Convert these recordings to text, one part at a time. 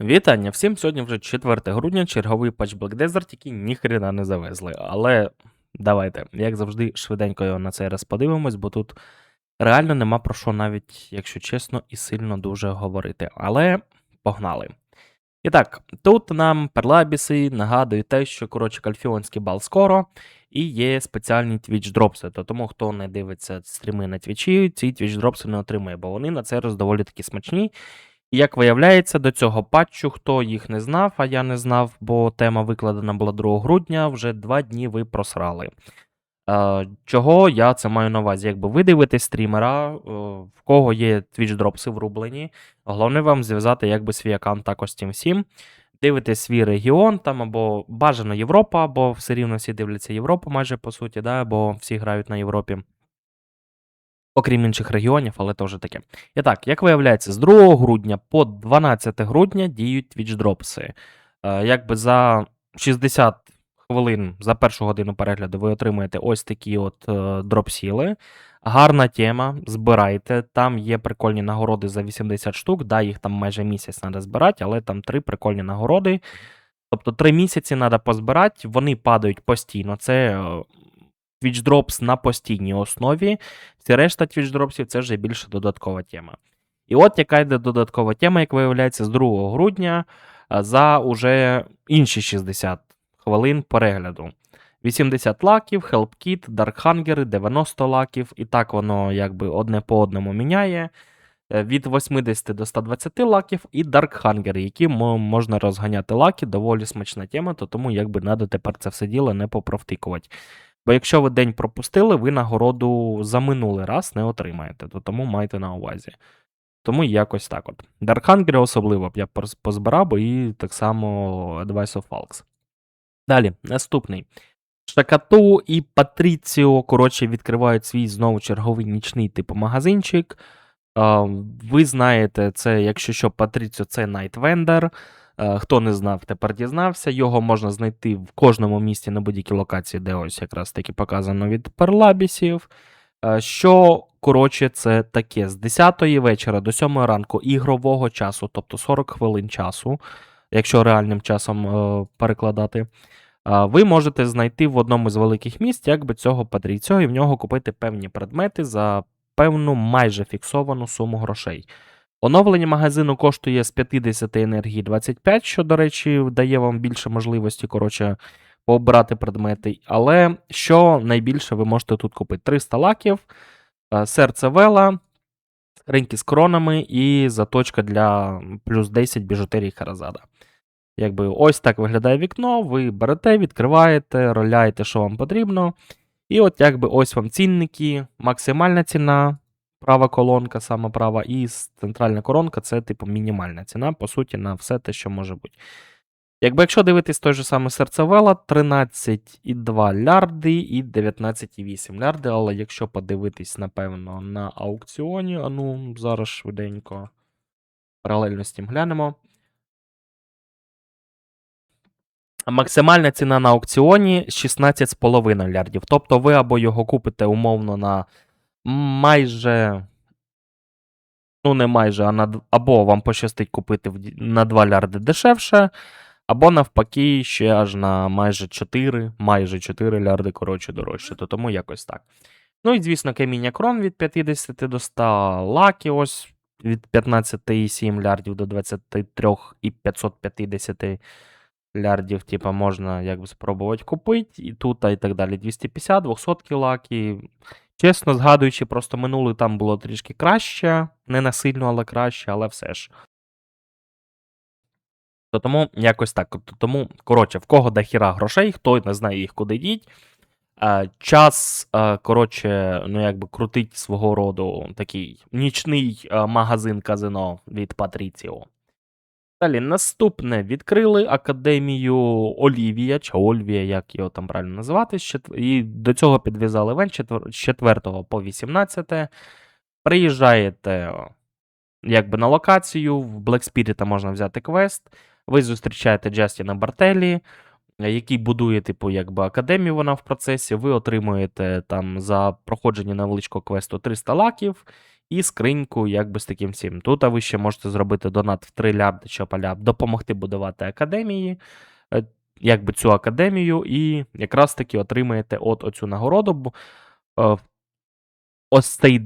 Вітання всім! Сьогодні вже 4 грудня, черговий патч Black Desert, який ніхрена не завезли. Але давайте, як завжди, швиденько його на цей раз подивимось, бо тут реально нема про що навіть, якщо чесно, і сильно дуже говорити. Але погнали. І так, тут нам перлабіси нагадують те, що, коротше, кальфіонський бал скоро, і є спеціальні Twitch дропси. То тому, хто не дивиться стріми на твічі, ці Twitch дропси не отримує, бо вони на цей раз доволі таки смачні. І як виявляється, до цього патчу, хто їх не знав, а я не знав, бо тема викладена була 2 грудня, вже два дні ви просрали. Чого я це маю на увазі? Якби ви дивитесь стрімера, е, в кого є Twitch дропси врублені, головне вам зв'язати якби свій аккаунт також з цим всім. Дивитесь свій регіон там або бажано Європа, бо все рівно всі дивляться Європу майже по суті, да, бо всі грають на Європі. Окрім інших регіонів, але вже таке. І так, як виявляється, з 2 грудня по 12 грудня діють Twitch дропси. Е, якби за 60 хвилин за першу годину перегляду ви отримаєте ось такі от е, дроп-сіли. Гарна тема, збирайте. Там є прикольні нагороди за 80 штук. Да, їх там майже місяць треба збирати, але там три прикольні нагороди. Тобто три місяці треба позбирати, вони падають постійно. Це Drops на постійній основі. Всі решта Dropsів це вже більше додаткова тема. І от яка йде додаткова тема, як виявляється, з 2 грудня за уже інші 60 хвилин перегляду. 80 лаків, Dark Hunger, 90 лаків, і так воно якби одне по одному міняє. Е, Від 80 до 120 лаків і Dark які можна розганяти лаки, доволі смачна тема, то тому якби треба тепер це все діло не попровтикувати. Бо якщо ви день пропустили, ви нагороду за минулий раз не отримаєте, то тому майте на увазі. Тому якось так от. Dark Hunger особливо б я позбирав, бо і так само Advice of Falks. Далі, наступний. Шакату і Патріціо, коротше, відкривають свій знову черговий нічний типу магазинчик. Ви знаєте, це, якщо що, Патріціо це. Е, Хто не знав, тепер дізнався. Його можна знайти в кожному місті на будь-якій локації, де ось якраз таки показано від перлабісів. Е, Що, коротше, це таке: з 10 вечора до 7 ранку ігрового часу, тобто 40 хвилин часу, якщо реальним часом е, перекладати. Ви можете знайти в одному з великих міст якби цього Патріціо і в нього купити певні предмети за певну майже фіксовану суму грошей. Оновлення магазину коштує з 50 енергії 25, що, до речі, дає вам більше можливості, коротше, пообирати предмети. Але що найбільше ви можете тут купити? 300 лаків, е, серце вела, скриньки з кронами і заточка для плюс 10 біжутерії Харазада. Якби ось так виглядає вікно, ви берете, відкриваєте, роляєте, що вам потрібно. І от якби ось вам цінники, максимальна ціна, права колонка, сама права, і центральна коронка це типу мінімальна ціна, по суті, на все те, що може бути. Якби якщо дивитись той же самий серцевела, 13,2 лярди і 19,8 лярди, але якщо подивитись, напевно, на аукціоні, а ну, зараз швиденько паралельно з тим глянемо. Максимальна ціна на аукціоні 16,5 лярдів. Тобто ви або його купите умовно на майже. Ну, не майже, а на, або вам пощастить купити на 2 лярди дешевше, або навпаки, ще аж на майже 4, майже 4 лярди, коротше, дорожче. То тому якось так. Ну і, звісно, каміння крон від 50 до 100, лаки ось від 15,7 лярдів до 23,550 лярдів, типа, можна якби спробувати купити, і тут, і так далі. 250, 200 лаки. Чесно, згадуючи, просто минулий там було трішки краще, не насильно, але краще, але все ж. То тому якось так. То Тому, коротше, в кого дохіра грошей, хто не знає їх куди діть. Час, коротше, ну якби крутить свого роду такий нічний магазин казино від Патріціо. Далі, наступне відкрили академію Олівія, чи Ольвія, як його там правильно називати. І до цього підв'язали івент з 4 по 18. Приїжджаєте якби на локацію, в Black Spirit можна взяти квест. Ви зустрічаєте Джастіна Бартелі, який будує, типу, якби академію, вона в процесі. Ви отримуєте там за проходження невеличкого квесту 300 лаків. І скриньку, якби з таким всім. Тут а ви ще можете зробити донат в 3 лярди чопаля, допомогти будувати академії, е, якби цю академію, і якраз таки отримаєте от оцю нагороду. е, Ось цей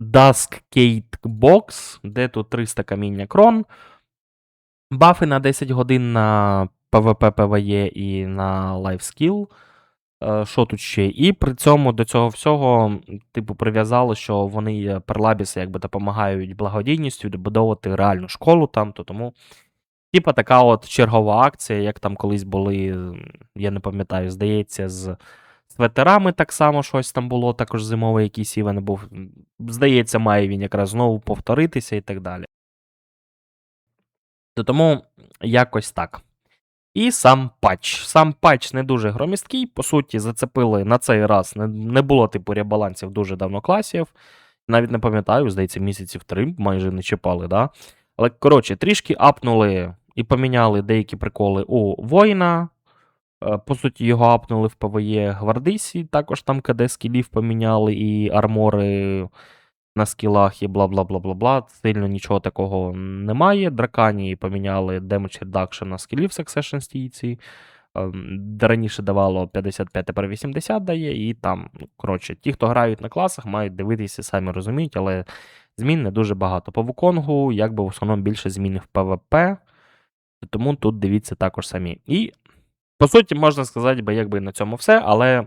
Dusk де тут 300 каміння крон. Бафи на 10 годин на PvP, PvE і на Lifeskill. Е, Що тут ще? І при цьому до цього всього, типу, прив'язали, що вони е, перлабіси якби допомагають благодійністю добудовувати реальну школу там, то тому. Типа така от чергова акція, як там колись були, я не пам'ятаю, здається, з, з ветерами так само щось там було, також зимовий якийсь івент був. Здається, має він якраз знову повторитися і так далі. То тому якось так. І сам патч. Сам патч не дуже громісткий. По суті, зацепили на цей раз. Не, не було типу ребалансів дуже давно класів. Навіть не пам'ятаю, здається, місяців три майже не чіпали, да? Але коротше, трішки апнули і поміняли деякі приколи у воїна. Е, По суті, його апнули в ПВЕ гвардейсі, також там КД скілів поміняли і армори на скілах і бла бла бла бла бла. Сильно нічого такого немає. Дракані поміняли damage reduction на скілів Succession стійці. Ем, раніше давало 55, тепер 80 дає, і там, ну, коротше, ті, хто грають на класах, мають дивитися, самі розуміють, але змін не дуже багато. По Вуконгу, якби в основному більше змін в ПВП, тому тут дивіться також самі. І, по суті, можна сказати, би, якби на цьому все, але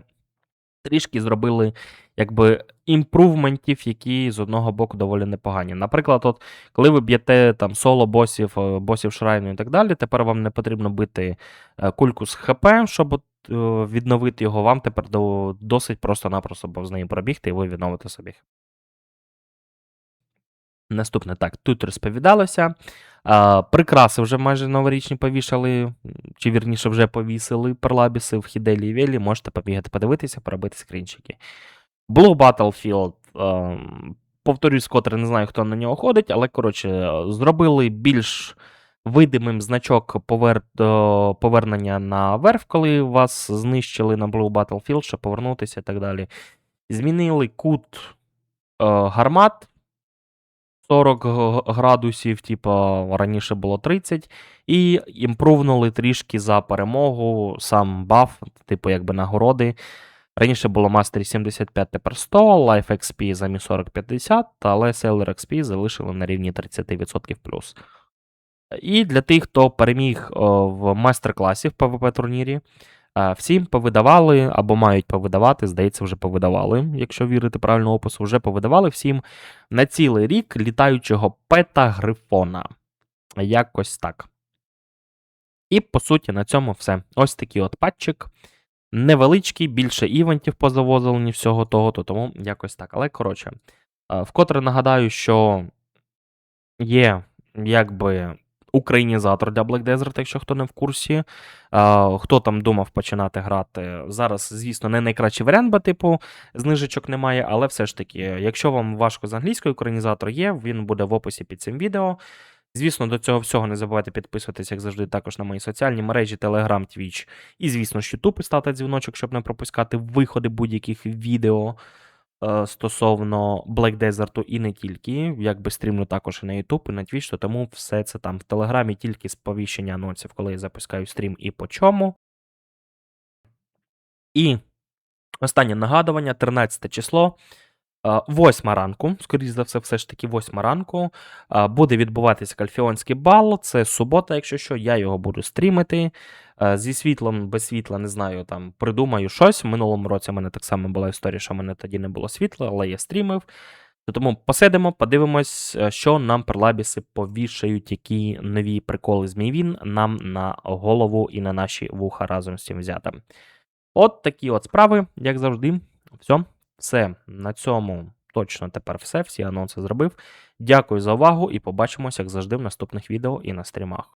трішки зробили якби імпрувментів, які з одного боку доволі непогані. Наприклад, от коли ви б'єте там соло босів, е, босів шрайну і так далі, тепер вам не потрібно бити е, кульку з ХП, щоб е, відновити його. Вам тепер до- досить просто-напросто повз неї пробігти, і ви відновите собі. Наступне так, тут розповідалося. А, прикраси вже майже новорічні повішали, чи вірніше вже повісили перлабіси в Хіделі і Велі. Можете побігати подивитися, поробити скрінчики. Blue Battlefield. ем, Повторюсь, котре не знаю, хто на нього ходить, але коротше, е, зробили більш видимим значок повер... повернення на верх, коли вас знищили на Blue Battlefield, щоб повернутися і так далі. Змінили кут е, гармат 40 градусів, типу, раніше було 30, і імпрувнули трішки за перемогу сам баф, типу, якби нагороди. Раніше було Mastery 75, тепер 100, Life XP замість 40-50, але Sailor XP залишили на рівні 30% плюс. І для тих, хто переміг в майстер-класі в PvP турнірі, всім повидавали або мають повидавати, здається, вже повидавали, якщо вірити правильному опису, вже повидавали всім на цілий рік літаючого пета Грифона. Якось так. І по суті на цьому все. Ось такий от патчик. Невеличкий, більше івентів позавозили всього того, то тому якось так. Але коротше, е, вкотре нагадаю, що є якби українізатор для Black Desert, якщо хто не в курсі. Е, Хто там думав починати грати. Зараз, звісно, не найкращий варіант, бо типу знижечок немає, але все ж таки, якщо вам важко з англійською, українізатор є, він буде в описі під цим відео. Звісно, до цього всього не забувайте підписуватися, як завжди, також на мої соціальні мережі, Telegram, Twitch і, звісно ж, YouTube, і ставте дзвіночок, щоб не пропускати виходи будь-яких відео е, стосовно Black Desert і не тільки. Якби стрімлю також і на YouTube, і на Twitch, то тому все це там в Телеграмі тільки сповіщення анонсів, коли я запускаю стрім і по чому. І останнє нагадування: 13 число. Восьма ранку, скоріш за все, все ж таки, восьма ранку. Буде відбуватися кальфіонський бал. Це субота, якщо що, я його буду стрімити. Зі світлом, без світла, не знаю, там придумаю щось. В минулому році в мене так само була історія, що в мене тоді не було світла, але я стрімив. Тому посидимо, подивимось, що нам перлабіси повішають, які нові приколи з Мейвін нам на голову і на наші вуха разом з цим взятим. От такі от справи, як завжди. Все, все на цьому точно тепер все. Всі анонси зробив. Дякую за увагу і побачимось, як завжди, в наступних відео і на стрімах.